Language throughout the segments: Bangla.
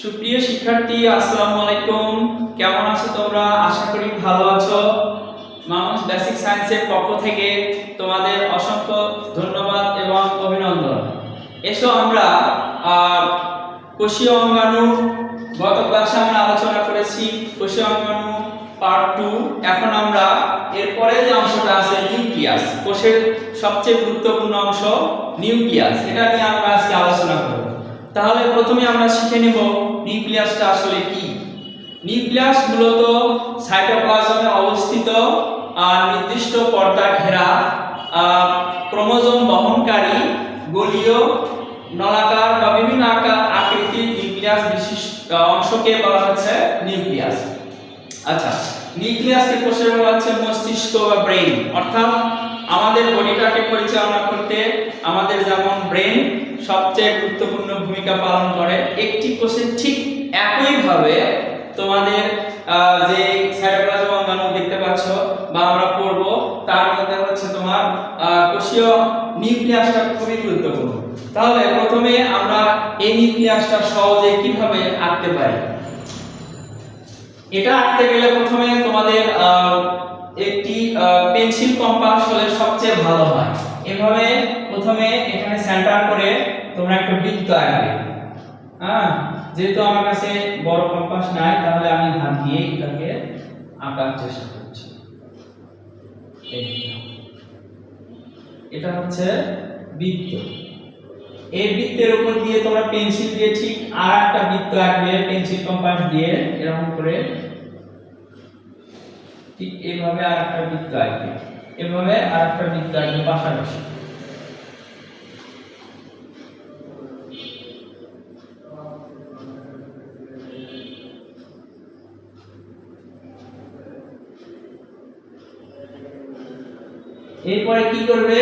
সুপ্রিয় শিক্ষার্থী, আসসালামু আলাইকুম। কেমন আছো তোমরা? আশা করি ভালো আছো। মানুষ বেসিক সায়েন্সের পক্ষ থেকে তোমাদের অসংখ্য ধন্যবাদ এবং অভিনন্দন। এসো আমরা কোষীয় অঙ্গাণু গত ক্লাসে আমরা আলোচনা করেছি। কোষীয় অঙ্গাণু পার্ট টু এখন আমরা এরপরে যে অংশটা আছে নিউক্লিয়াস কোষের সবচেয়ে গুরুত্বপূর্ণ অংশ নিউক্লিয়াস এটা নিয়ে আমরা আজকে আলোচনা করব। তাহলে প্রথমে আমরা শিখে নেব নিউক্লিয়াসটা আসলে কি। নিউক্লিয়াস মূলত সাইটোপ্লাজমে অবস্থিত, আর নির্দিষ্ট পর্দা ঘেরা ক্রোমোজোম বহনকারী গলীয় নলাকার বা বিভিন্ন আকার আকৃতির নিউক্লিয়াস বিশিষ্ট অংশকে বলা হচ্ছে নিউক্লিয়াস। আচ্ছা নিউক্লিয়াসকে কোষে বলা হচ্ছে মস্তিষ্ক বা ব্রেন অর্থাৎ আমাদের বডিটাকে পরিচালনা করতে আমাদের যেমন ব্রেন সবচেয়ে গুরুত্বপূর্ণ ভূমিকা পালন করে, একটি কোষে ঠিক একইভাবে তোমাদের যে সাইটোপ্লাজম অঙ্গাণু দেখতে পাচ্ছ বা আমরা পড়ব, তার মধ্যে হচ্ছে তোমার কোষীয় নিউক্লিয়াসটা খুবই গুরুত্বপূর্ণ। তাহলে প্রথমে আমরা এই নিউক্লিয়াসটা সহজে কীভাবে আঁকতে পারি? এটা আঁকতে গেলে প্রথমে তোমাদের একটি পেন্সিল কম্পাস হলে সবচেয়ে ভালো হয়। এভাবে প্রথমে এখানে সেন্টার করে তোমরা একটা বৃত্ত আঁকবে। হ্যাঁ যেহেতু আমার কাছে বড় কম্পাস নাই, তাহলে আমি হাত দিয়ে এটাকে আঁকার চেষ্টা করছি। এটা হচ্ছে বৃত্ত। এই বৃত্তের উপর দিয়ে তোমরা পেন্সিল দিয়ে ঠিক আর একটা বৃত্ত আঁকবে, পেন্সিল কম্পাস দিয়ে এরকম করে ঠিক এইভাবে আর একটা বৃত্ত আঁকবে এভাবে আর একটা বৃত্ত আঁকবে পাশাপাশি। এরপরে কি করবে?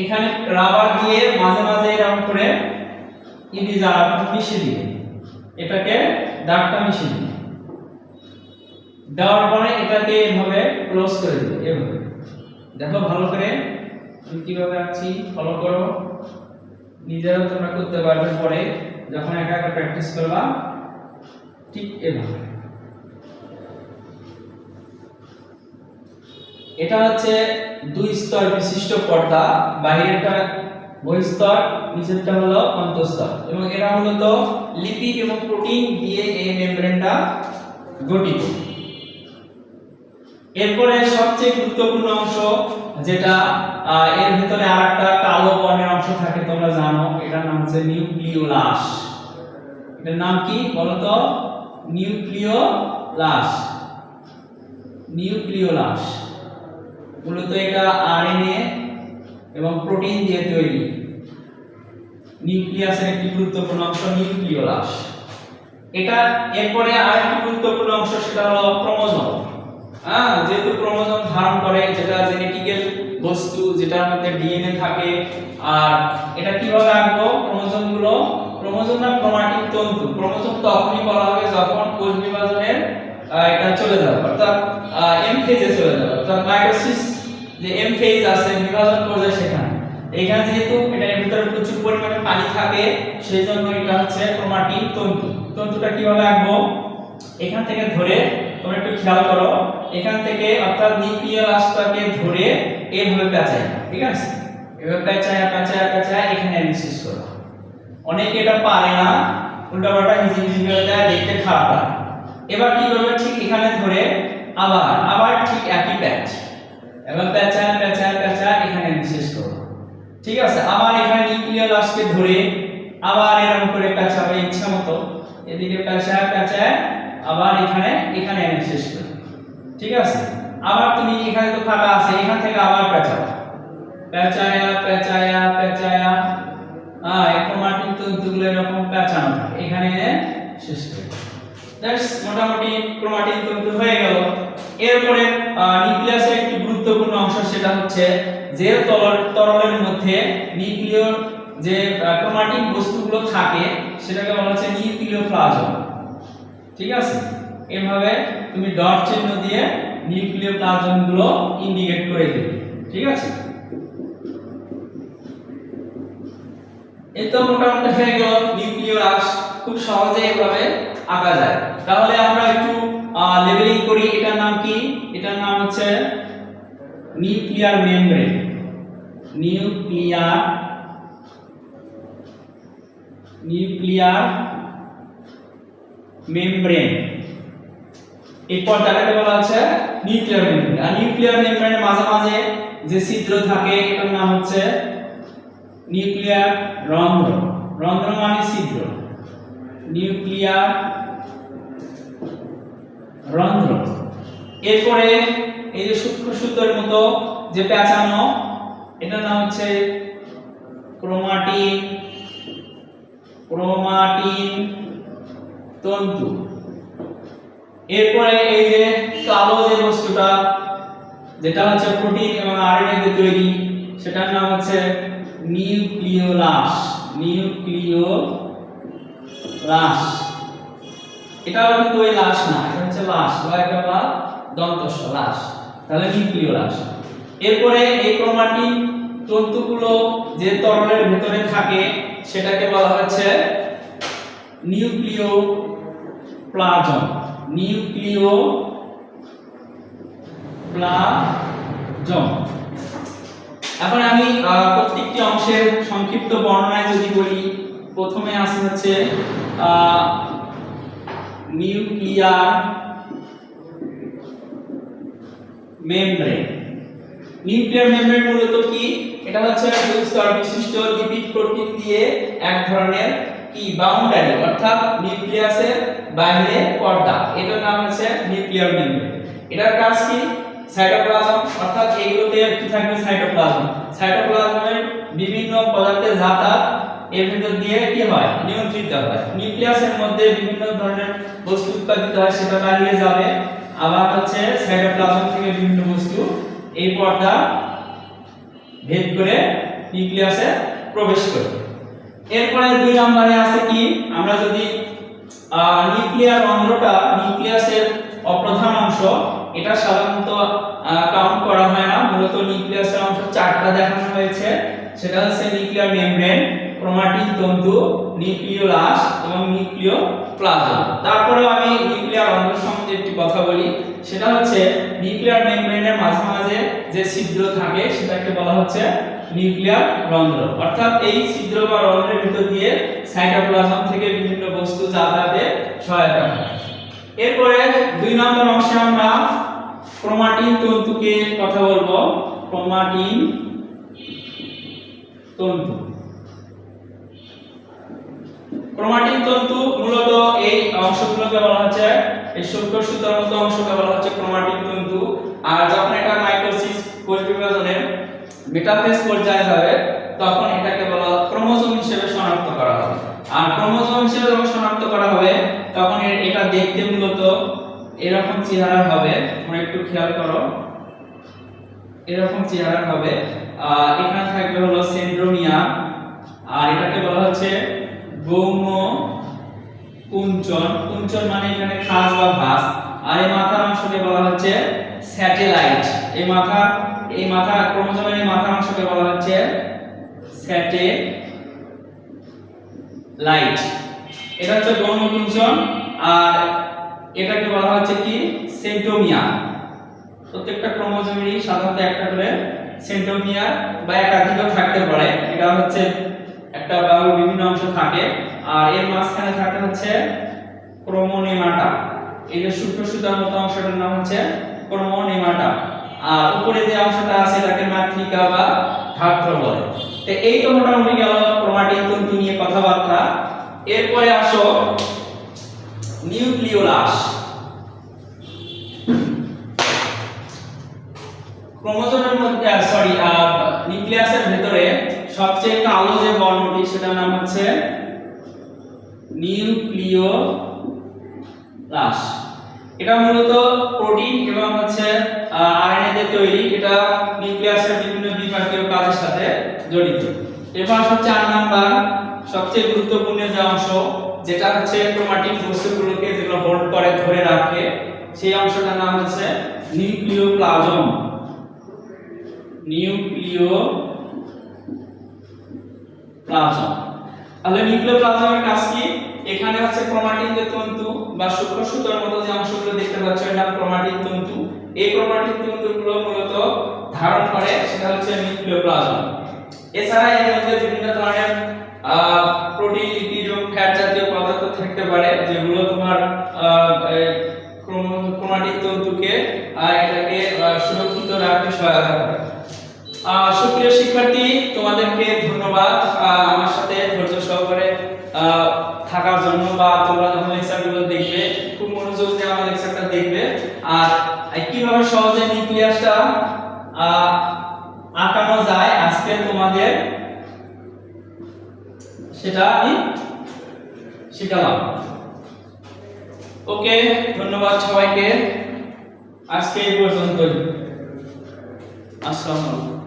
এখানে রাবার দিয়ে মাঝে মাঝে এরকম করে ইরিজার মিশিয়ে দিবে। এটাকে দাগটা মিশিয়ে দিবে। দেওয়ার পরে এটাকে এভাবে ক্লোজ করে দিবে, এভাবে। দেখো ভালো করে আমি কীভাবে আঁকছি ফলো করো। নিজেরাও তোমরা করতে পারবে পরে, যখন একা একা প্র্যাকটিস করবা, ঠিক এভাবে। এটা হচ্ছে দুই স্তর বিশিষ্ট পর্দা, বাহিরেরটা বহিস্তর নিচেরটা হলো অন্তঃস্তর এবং এরা মূলত লিপিড এবং প্রোটিন দিয়ে এই মেমব্রেনটা গঠিত। এরপরে সবচেয়ে গুরুত্বপূর্ণ অংশ যেটা এর ভিতরে আরেকটা কালো বর্ণের অংশ থাকে, তোমরা জানো, এটার নাম হচ্ছে নিউক্লিওলাস। এটার নাম কি বলতো? নিউক্লিওলাস। নিউক্লিওলাস। মূলত এটা আরএনএ এবং প্রোটিন দিয়ে তৈরি। নিউক্লিয়াসের একটি গুরুত্বপূর্ণ অংশ নিউক্লিওলাস। এটা এরপরে আরেকটি গুরুত্বপূর্ণ অংশ, সেটা হলো ক্রোমোজোম। হ্যাঁ যেহেতু ক্রোমোজোম ধারণ করে, যেটা জেনেটিক্যাল বস্তু, যেটার মধ্যে ডিএনএ থাকে, আর এটা কীভাবে আঁকবো? ক্রোমোজোমগুলো ক্রোমোজোম না ক্রোমাটিক তন্তু। ক্রোমোজোম তখনই বলা হবে যখন কোষ বিভাজনের এটা চলে যাবে। অর্থাৎ এম ফেজে চলে যাবে। অর্থাৎ মাইটোসিস, যে এম ফেজ আছে, বিভাজন পর্যায়ে সেখানে। এখানে যেহেতু এটার ভিতরে প্রচুর পরিমাণে পানি থাকে সেই জন্য এটা হচ্ছে ক্রোমাটিন তন্তু। তন্তুটা কীভাবে আঁকবো? এখান থেকে ধরে তোমরা একটু খেয়াল করো, এখান থেকে অর্থাৎ নিউক্লিয়াসটাকে ধরে এইভাবে পেঁচাই, ঠিক আছে? এভাবে পেঁচায় পেঁচায় পেঁচায় এখানে শেষ করো। অনেকে এটা পারে না, উল্টাপাল্টা হিজিবিজি করে দেয়, দেখতে খারাপ লাগে। এবার কি করবে? ঠিক এখানে ধরে আবার আবার ঠিক একই প্যাচ। এবার পেঁচায় পেঁচায় পেঁচায় এখানে শেষ করো। ঠিক আছে? আবার এখানে নিউক্লিয়াসকে ধরে আবার এরকম করে পেঁচাবে ইচ্ছা মতো। এদিকে পেঁচায় পেঁচায় আবার এখানে এখানে এনে শেষ করো। ঠিক আছে? আবার তুমি এখানে তো ফাঁকা আছে, এখান থেকে আবার পেঁচাও। পেঁচায়া পেঁচায়া পেঁচায়া। হ্যাঁ এখন মাটির তন্তুগুলো এরকম পেঁচানো থাকে। এখানে এনে শেষ করে। দ্যাটস মোটামুটি ক্রোমাটিন তন্তু হয়ে গেল। এরপরে নিউক্লিয়াসের একটি গুরুত্বপূর্ণ অংশ সেটা হচ্ছে যে তরল, তরলের মধ্যে নিউক্লিয় যে ক্রোমাটিন বস্তুগুলো থাকে, সেটাকে বলা হচ্ছে নিউক্লিওপ্লাজম ঠিক আছে? এভাবে তুমি ডট চিহ্ন দিয়ে নিউক্লিওপ্লাজমগুলো ইন্ডিকেট করে দেবে। ঠিক আছে? এই তো মোটামুটি হয়ে গেল নিউক্লিয়াস খুব সহজে এভাবে আঁকা যায়। তাহলে আমরা একটু লেবেলিং করি, এটার নাম কি? এটার নাম হচ্ছে nuclear membrane nuclear nuclear membrane. এই পর্দাটাকে বলা হচ্ছে নিউক্লিয়ার মেমব্রেন। আর নিউক্লিয়ার মেমব্রেনের মাঝে মাঝে যে ছিদ্র থাকে, এটার নাম হচ্ছে নিউক্লিয়ার রন্ধ্র। রন্ধ্র মানে ছিদ্র। নিউক্লিয়ার রন্ধ্র। এরপরে এই যে সূক্ষ্ম সুতোর মতো যে পেঁচানো এটার নাম হচ্ছে ক্রোমাটিন। ক্রোমাটিন তন্তু। এরপরে এই যে কালো যে বস্তুটা, যেটা হচ্ছে প্রোটিন এবং আরএনএ দিয়ে তৈরি, সেটার নাম হচ্ছে নিউক্লিওলাস। নিউক্লিওলাস। এটাও কিন্তু ওই লাশ না, এটা হচ্ছে লাশ লয়টা বা দন্তস্ব, লাশ। তাহলে নিউক্লিওলাস। এরপরে এই ক্রোমাটিন তন্তুগুলো যে তরলের ভেতরে থাকে, সেটাকে বলা হচ্ছে নিউক্লিও প্লাজম নিউক্লিও প্লাজম এখন আমি প্রত্যেকটি অংশের সংক্ষিপ্ত বর্ণনায় যদি বলি, প্রথমে আসে হচ্ছে নিউক্লিয়ার মেমব্রেন। নিউক্লিয়ার মেমব্রেন মূলত কি? এটা হচ্ছে দুই স্তর বিশিষ্ট লিপিড প্রোটিন দিয়ে এক ধরনের কি? বাউন্ডারি অর্থাৎ নিউক্লিয়াসের বাইরে পর্দা। এটার নাম হচ্ছে নিউক্লিয়ার মেমব্রেন এটার কাজ কি? সাইটোপ্লাজম অর্থাৎ এগুলোতে কি থাকবে? সাইটোপ্লাজম সাইটোপ্লাজমের বিভিন্ন পদার্থের যাতায়াত, এর ভিতর দিয়ে কি হয়? নিয়ন্ত্রিত হয়। নিউক্লিয়াসের মধ্যে বিভিন্ন ধরনের বস্তু উৎপাদিত হয়, সেটা বাইরে যাবে। আবার হচ্ছে সাইটোপ্লাজম থেকে বিভিন্ন বস্তু এই পর্দা ভেদ করে নিউক্লিয়াসে প্রবেশ করবে এরপরে দুই নম্বরে আছে কি? আমরা যদি নিউক্লিয়ার রন্ধ্রটা নিউক্লিয়াসের অপ্রধান অংশ, এটা সাধারণত কাউন্ট করা হয় না। মূলত নিউক্লিয়াসের অংশ চারটা দেখানো হয়েছে। সেটা হচ্ছে নিউক্লিয়ার মেমব্রেন ক্রোমাটিন তন্তু নিউক্লিওলাস এবং নিউক্লিও প্লাজম তারপরে আমি নিউক্লিয়ার রন্ধ্র সম্বন্ধে একটি কথা বলি। সেটা হচ্ছে নিউক্লিয়ার মেমব্রেনের মাঝে মাঝে যে ছিদ্র থাকে, সেটাকে বলা হচ্ছে নিউক্লিয়ার রন্ধ্র। অর্থাৎ এই ছিদ্র বা রন্ধ্রের ভিতর দিয়ে সাইটোপ্লাজম থেকে বিভিন্ন বস্তু যাতায়াতে সহায়তা করে। এরপরে দুই নম্বর অংশে আমরা ক্রোমাটিন তন্তুকে কথা বলব। ক্রোমাটিন তন্তু। ক্রোমাটিন তন্তু মূলত এই অংশগুলোকে বলা হচ্ছে, এই সূক্ষ্ম সুতার মতো অংশকে বলা হচ্ছে ক্রোমাটিন তন্তু। আর যখন এটা মাইটোসিস কোষ বিভাজনের মেটাফেজ পর্যায়ে যাবে, তখন এটাকে বলা ক্রোমোজোম হিসেবে শনাক্ত করা হবে। আর ক্রোমোজোম হিসেবে যখন শনাক্ত করা হবে, তখন এটা দেখতে মূলত এরকম চেহারা হবে, তোমরা একটু খেয়াল করো। এরকম চেহারা হবে এখানে থাকবে হলো সেন্ড্রোমিয়া, আর এটাকে বলা হচ্ছে গৌম কুঞ্চন কুঞ্চন মানে এখানে খাস বা ভাস, আর এই মাথার অংশকে বলা হচ্ছে স্যাটেলাইট। এই মাথা এই মাথা ক্রোমোজোমের মাথার অংশকে বলা হচ্ছে স্যাটেলাইট এটা হচ্ছে গৌণ কুঞ্চন আর এটাকে বলা হচ্ছে কি? সেন্টোমিয়া প্রত্যেকটা ক্রোমোজোমেরই সাধারণত একটা করে সেন্টোমিয়ার বা একাধিকও থাকতে পারে। এটা হচ্ছে একটা বাহুর বিভিন্ন অংশ থাকে আর এর মাঝখানে থাকে হচ্ছে ক্রোমোনেমাটা। এই যে সূক্ষ্ম সুতার মতো অংশটার নাম হচ্ছে ক্রোমোনেমাটা। আর উপরে যে অংশটা আছে এটাকে মাতৃকা বা ধাত্র বলে। তো এই তো মোটামুটি গেল ক্রোমাটিন, তন্তু নিয়ে কথাবার্তা। এরপরে আসো নিউক্লিওলাস। ক্রোমোজোমের মধ্যে সরি নিউক্লিয়াসের ভেতরে সবচেয়ে কালো যে বর্ণটি, সেটার নাম হচ্ছে নিউক্লিওলাস। এটা মূলত প্রোটিন এবং হচ্ছে আরএনএ দিয়ে তৈরি। এটা নিউক্লিয়াসের বিভিন্ন বিপাকীয় কাজের সাথে জড়িত। এবার আসো চার নাম্বার, সবচেয়ে গুরুত্বপূর্ণ যে অংশ, যেটা হচ্ছে ক্রোমাটিন বস্তুগুলোকে যেগুলো হোল্ড করে, ধরে রাখে, সেই অংশটার নাম হচ্ছে নিউক্লিওপ্লাজম। নিউক্লিও প্লাজম তাহলে নিউক্লিওপ্লাজমের কাজ কি? এখানে হচ্ছে ক্রোমাটিন যে তন্তু বা সূক্ষ্ম সুতোর মতো যে অংশগুলো দেখতে পাচ্ছ এটা ক্রোমাটিন তন্তু। এই ক্রোমাটিন তন্তুগুলো মূলত ধারণ করে, সেটা হচ্ছে নিউক্লিওপ্লাজম। এছাড়া এর মধ্যে বিভিন্ন ধরনের প্রোটিন লিপিড এবং ফ্যাট জাতীয় পদার্থ থাকতে পারে, যেগুলো তোমার ক্রোমাটিন তন্তুকে এটাকে সুরক্ষিত রাখতে সহায়তা করে। সুপ্রিয় শিক্ষার্থী, তোমাদেরকে ধন্যবাদ। আমার সাথে ধৈর্য সহকারে থাকার জন্য বা তোমরা যখন লেকচারগুলো দেখবে খুব মনোযোগ দিয়ে আমার লেকচারটা দেখবে আর আহ, কীভাবে সহজে নিউক্লিয়াসটা আঁকানো যায় আজকে তোমাদের, সেটা আমি শিখালাম। ওকে, ধন্যবাদ সবাইকে। আজকে এই পর্যন্তই। আসসালামু আলাইকুম।